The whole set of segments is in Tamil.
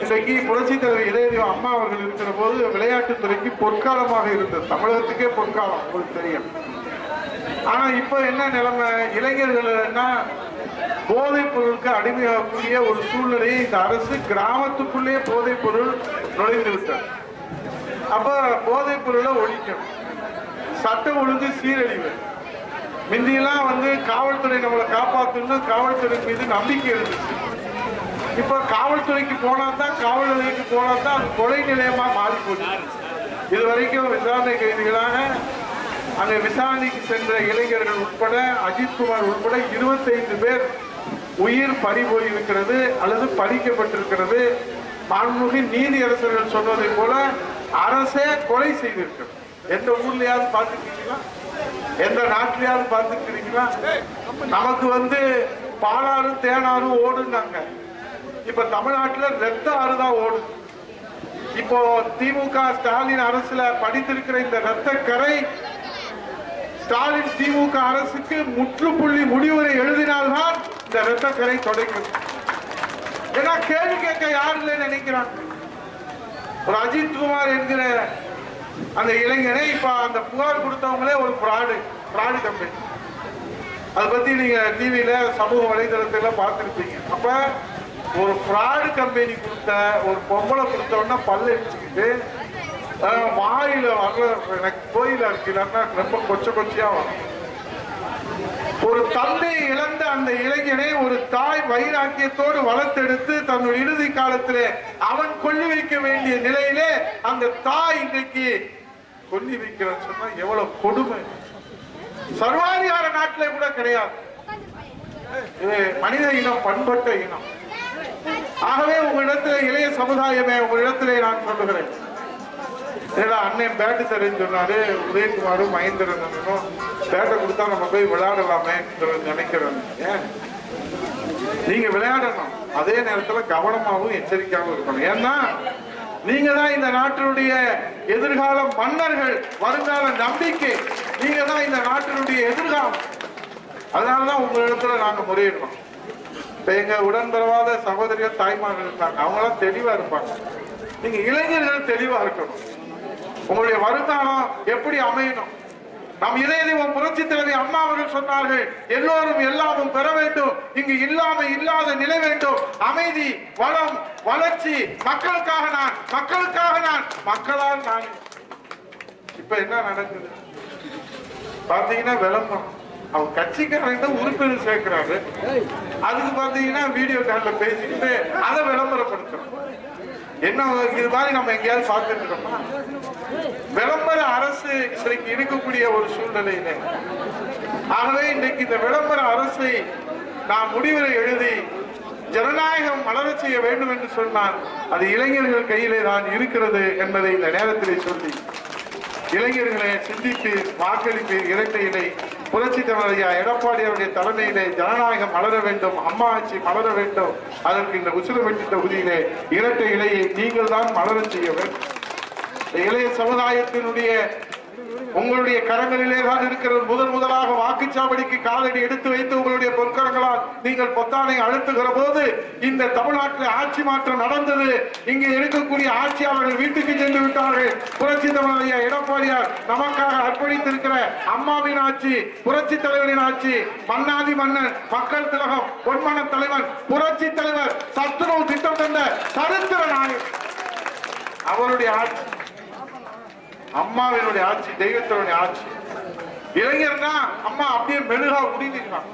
இன்றைக்கு புரட்சி தலைவர் இதயதேவ அம்மா அவர்கள் இருக்கிற போது விளையாட்டுத்துறைக்கு பொற்காலமாக இருந்தது. தமிழகத்துக்கே பொற்காலம் உங்களுக்கு தெரியும். ஆனா இப்ப என்ன நிலைமை? இளைஞர்கள்னா போதைப் பொருளுக்கு அடிமையாகக்கூடிய ஒரு சூழ்நிலையை இந்த அரசு கிராமத்துக்குள்ளேயே போதைப் பொருள் நுழைந்து விட்டது. அப்ப போதைப் பொருளை ஒழிக்கணும். சட்டம் ஒழுங்கு சீரழிவு. முந்தியெல்லாம் வந்து காவல்துறை நம்மளை காப்பாற்றணும் காவல்துறை மீது நம்பிக்கை இருந்துச்சு. இப்ப காவல்துறைக்கு போனா தான் காவல் நிலையத்துக்கு போனா தான் அது கொலை நிலையமா மாறி போச்சு இது வரைக்கும் விசாரணை கைதிகளாக அங்க விசாரணைக்கு சென்ற இளைஞர்கள் உட்பட அஜித்குமார் உட்பட 25 பேர் உயிர் பறி போயிருக்கிறது அல்லது பறிக்கப்பட்டிருக்கிறது. மாண்புமிகு நீதியரசர்கள் சொன்னதை போல அரசே கொலை செய்திருக்கிறது. எந்த ஊர்லயாவது பார்த்துக்கிறீங்களா? எந்த நாட்டிலையாவது பார்த்துக்கிறீங்களா? நமக்கு வந்து பாலாறும் தேனாரும் ஓடுனாங்க இப்ப தமிழ்நாட்டுல ரத்த ஆறுதான் ஓடுது இப்போ திமுக ஸ்டாலின் அரசுல படித்திருக்கிற இந்த ரத்த கரை ஸ்டாலின் திமுக அரசுக்கு முற்றுப்புள்ளி முடிவுரை எழுதினால்தான் இந்த ரத்த கரை தொடங்கும். ஏன்னா கேள்வி கேட்க யாரும் இல்லைன்னு நினைக்கிறாங்க. ஒரு அஜித் குமார் என்கிற அந்த இளைஞனை இப்ப அந்த புகார் கொடுத்தவங்களே ஒரு ஃப்ராடு ஃப்ராடு கம்பெனி அதை பத்தி நீங்க டிவியில சமூக வலைதளத்துல பார்த்திருப்பீங்க. அப்ப ஒரு ஃப்ராடு கம்பெனி கொடுத்த ஒரு பொம்பளை கொடுத்தோன்னா பல்ல அடிச்சுக்கிட்டு அஹ், வாயில எனக்கு கோயில இருக்குன்னா ரொம்ப கொச்ச கொச்சையா வரும். ஒரு தந்தை இழந்த அந்த இளைஞனை ஒரு தாய் வைராக்கியத்தோடு வளர்த்தெடுத்து தன்னுடைய இறுதி காலத்திலே அவன் கொல்லி வைக்க வேண்டிய நிலையிலே அந்த தாய் இன்றைக்கு கொல்லி வைக்கிறான்னு சொன்னா எவ்வளவு கொடுமை. சர்வாதிகார நாட்டிலே கூட கிடையாது. இது மனித இனம் பண்பட்ட இனம். ஆகவே உங்களிடத்தில் இளைய சமுதாயமே உங்களிடத்திலே நான் சொல்லுகிறேன். ஏன்னா அண்ணன் பேட்டு தரேன்னு சொன்னாரு. உதயகுமாரும் மகேந்திரன் பேட்டை கொடுத்தா நம்ம போய் விளையாடலாமே நினைக்கிறேன். ஏன்? நீங்க விளையாடணும். அதே நேரத்துல கவனமாகவும் எச்சரிக்கையாகவும் இருக்கணும். ஏன்னா நீங்க தான் இந்த நாட்டினுடைய எதிர்கால மன்னர்கள். வருங்கால நம்பிக்கை. நீங்க தான் இந்த நாட்டினுடைய எதிர்காலம். அதனாலதான் உங்களிடத்துல நாங்க முறையிடுறோம் இப்போ எங்கள் உடன்பிறவாத சகோதரிகள் தாய்மார்கள் இருப்பாங்க அவங்களாம் தெளிவாக இருப்பாங்க. நீங்கள் இளைஞர்கள் தெளிவாக இருக்கணும். உங்களுடைய வருங்காலம் எப்படி அமையணும்? நம் இதயதெய்வம் புரட்சி தலைவி அம்மா அவர்கள் சொன்னார்கள் எல்லோரும் எல்லாமும் பெற வேண்டும். இங்கு இல்லாம இல்லாத நிலை வேண்டும். அமைதி வளம் வளர்ச்சி. மக்களுக்காக நான் மக்களுக்காக நான் மக்களால் நான். இப்ப என்ன நடக்குது? பாத்தீங்கன்னா விளம்பரம். அவங்க கட்சிக்காரங்க தான் உறுப்பினர் சேர்க்கிறாரு. அதுக்கு பாத்தீங்கன்னா வீடியோ கால்ல பேசிக்கிட்டு அதை விளம்பரப்படுத்துறோம். என்ன இது மாதிரி நம்ம எங்கேயாவது பார்த்துட்டு இருக்கோமா? விளம்பர அரசு இன்றைக்கு இருக்கக்கூடிய ஒரு சூழ்நிலையில. ஆகவே இன்றைக்கு இந்த விளம்பர அரசை நாம் முடிவுரை எழுதி ஜனநாயகம் மலரச் செய்ய வேண்டும் என்று சொன்னால் அது இளைஞர்கள் கையிலே தான் இருக்கிறது என்பதை இந்த நேரத்திலே சொல்லி இளைஞர்களை சிந்தித்து வாக்களிப்பீர் இரட்டை இலை புரட்சி தலைவர் எடப்பாடி அவருடைய தலைமையிலே ஜனநாயகம் மலர வேண்டும் அம்மா ஆட்சி மலர வேண்டும். அதற்கு இந்த உசிலமெட்டி தொகுதியிலே இரட்டை இலையை நீங்கள் தான் மலரச் செய்ய வேண்டும். இந்த இளைய சமுதாயத்தினுடைய உங்களுடைய கரங்களிலே தான் இருக்கிறது முதன் முதலாக வாக்குச்சாவடிக்கு காலடி எடுத்து வைத்து உங்களுடைய பொற்கரங்களால் நீங்கள் பொத்தானை அழுத்துகிற போது இந்த தமிழ்நாட்டில் ஆட்சி மாற்றம் நடந்தது. இங்கே இருக்கக்கூடிய ஆட்சியாளர்கள் வீட்டுக்கு சென்று விட்டார்கள். புரட்சி தமிழர் எடப்பாடியார் நமக்காக அர்ப்பணித்திருக்கிற அம்மாவின் ஆட்சி புரட்சி தலைவரின் ஆட்சி மன்னாதி மன்னன் மக்கள் திலகம் பொன்மன தலைவன் புரட்சி தலைவர் சத்துணவு திட்டம் தந்த சரித்திர நாயகன். அவருடைய ஆட்சி. அம்மாவினுடைய ஆட்சி தெய்வத்தினுடைய ஆட்சி. இளைஞர்னா அம்மா அப்படியே மெழுகா உறுதிக்கலாம்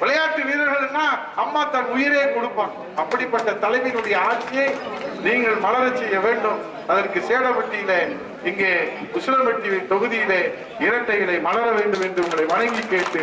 விளையாட்டு வீரர்கள்னா அம்மா தன் உயிரே கொடுப்பான் அப்படிப்பட்ட தலைமையினுடைய ஆட்சியை நீங்கள் மலர செய்ய வேண்டும். அதற்கு சேடப்பட்டியிலே இங்கே உசிலம்பட்டி தொகுதியிலே இரட்டைகளை மலர வேண்டும் என்று உங்களை வணங்கி கேட்டு